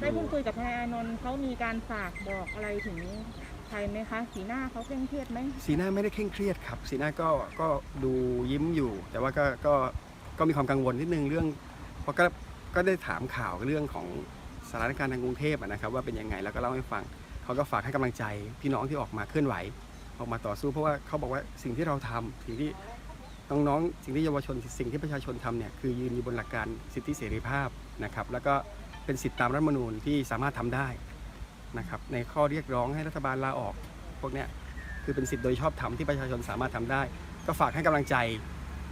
ได้พูดคุยกับทนายอานนท์เขามีการฝากบอกอะไรถึงใครไหมคะสีหน้าเขาเคร่งเครียดไหมสีหน้าไม่ได้เคร่งเครียดครับ สีหน้าก็ก็ดูยิ้มอยู่ แต่ว่าก็ก็ก็มีความกังวลนิดนึงเรื่องเพราะก็ก็ได้ถามข่าวเรื่องของสถานการณ์ทางกรุงเทพอะนะครับ ว่าเป็นยังไงแล้วก็เล่าให้ฟังเขาก็ฝากให้กำลังใจพี่น้องที่ออกมาเคลื่อนไหว ออกมาต่อสู้เพราะว่าเขาบอกว่าสิ่งที่เราทำสิ่งที่ น้องๆ สิ่งที่เยาวชนสิ่งที่ประชาชนทำเนี่ยคือยืนอยู่บนหลักการสิทธิเสรีภาพนะครับ แล้วก็เป็นสิทธิตามรัฐธรรมนูญที่สามารถทำได้นะครับในข้อเรียกร้องให้รัฐบาลลาออก พวกเนี้ยคือเป็นสิทธิโดยชอบธรรมที่ประชาชนสามารถทำได้ ก็ฝากให้กำลังใจ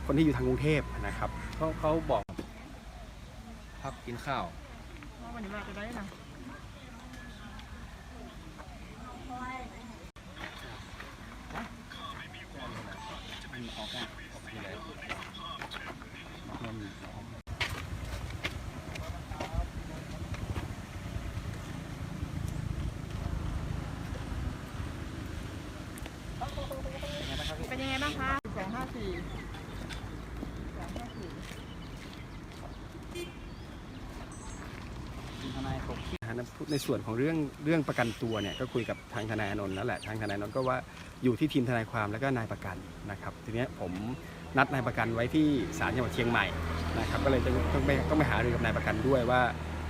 คนที่อยู่ทางกรุงเทพนะครับเขาเขาบอกพักกินข้าวว่าวันนี้มาจะได้นะ งไงบ้างคะสองห้าสี่สองห้าสี่ทนายปกในส่วนของเรื่องเรื่องประกันตัวเนี่ยก็คุยกับทางทนายอานนท์แล้วแหละทางทนายอานนท์ก็ว่าอยู่ที่ทีมทนายความแล้วก็นายประกันนะครับ ทีเนี้ยผมนัดนายประกันไว้ที่ศาลจังหวัดเชียงใหม่นะครับก็เลยต้องต้องไปต้องไปหารือกับนายประกันด้วยว่า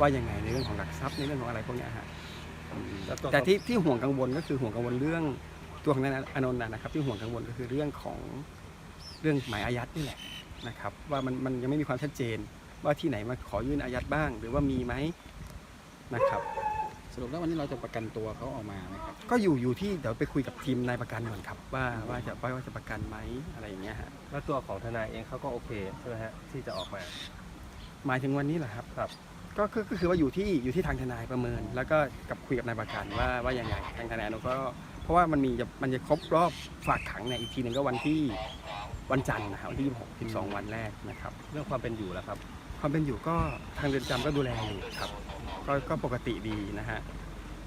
ว่ายังไงในเรื่องของหลักทรัพย์ในเรื่องของอะไรพวกเนี้ยฮะอืมแล้วตัวแต่ที่ที่ห่วงกังวลก็คือห่วงกังวลเรื่อง ตัวของนายอานนท์นะนะครับที่ห่วงกังวลก็คือเรื่องของเรื่องหมายอายัดนี่แหละนะครับว่ามันมันยังไม่มีความชัดเจนว่าที่ไหนมาขอยื่นอายัดบ้าง หรือว่ามีไหมนะครับสรุปแล้ววันนี้เราจะประกันตัวเขาออกมาไหมครับก็อยู่อยู่ที่เดี๋ยวไปคุยกับทีมนายประกันก่อนครับว่าว่าจะว่าจะประกันไหมอะไรอย่างเงี้ยฮะแล้วตัวของทนายเองเขาก็โอเคใช่ไหมฮะที่จะออกมา หมายถึงวันนี้เหรอครับครับก็ก็ก็คือว่าอยู่ที่อยู่ที่ทางทนายประเมิน แล้วก็กับคุยกับนายประกันว่าว่ายังไงทางทนายเราก็ เพราะว่ามันมีจะมันจะครบรอบฝากขังเนี่ยอีกทีหนึ่งก็วันที่วันจันทร์นะครับวันที่26 12 วันแรกนะครับ เรื่องความเป็นอยู่แล้วครับ ความเป็นอยู่ก็ทางเรือนจำก็ดูแลอยู่ครับก็ก็ปกติดีนะฮะ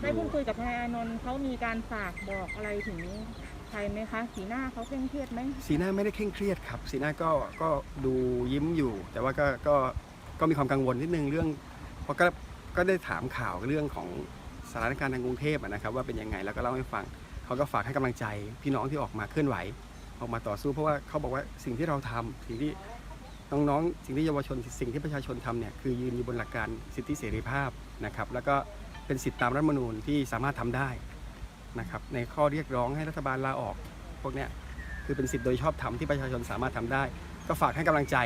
ได้พูดคุยกับทนายอานนท์เขามีการฝากบอกอะไรถึงใครไหมคะสีหน้าเขาเคร่งเครียดไหมสีหน้าไม่ได้เคร่งเครียดครับ สีหน้าก็ก็ดูยิ้มอยู่ แต่ว่าก็ก็ก็มีความกังวลนิดนึงเรื่องเพราะก็ก็ได้ถามข่าวเรื่องของสถานการณ์ทางกรุงเทพอะนะครับ ว่าเป็นยังไงแล้วก็เล่าให้ฟัง เขาก็ฝากให้กำลังใจพี่น้องที่ออกมาเคลื่อนไหว ออกมาต่อสู้เพราะว่าเขาบอกว่าสิ่งที่เราทำสิ่งที่น้องๆ สิ่งที่เยาวชนสิ่งที่ประชาชนทำเนี่ยคือยืนอยู่บนหลักการสิทธิเสรีภาพนะครับ แล้วก็เป็นสิทธิตามรัฐมนูญที่สามารถทำได้นะครับในข้อเรียกร้องให้รัฐบาลลาออก พวกเนี้ยคือเป็นสิทธิโดยชอบธรรมที่ประชาชนสามารถทำได้ ก็ฝากให้กำลังใจ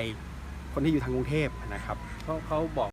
คนที่อยู่ทางกรุงเทพนะครับเขาเขาบอก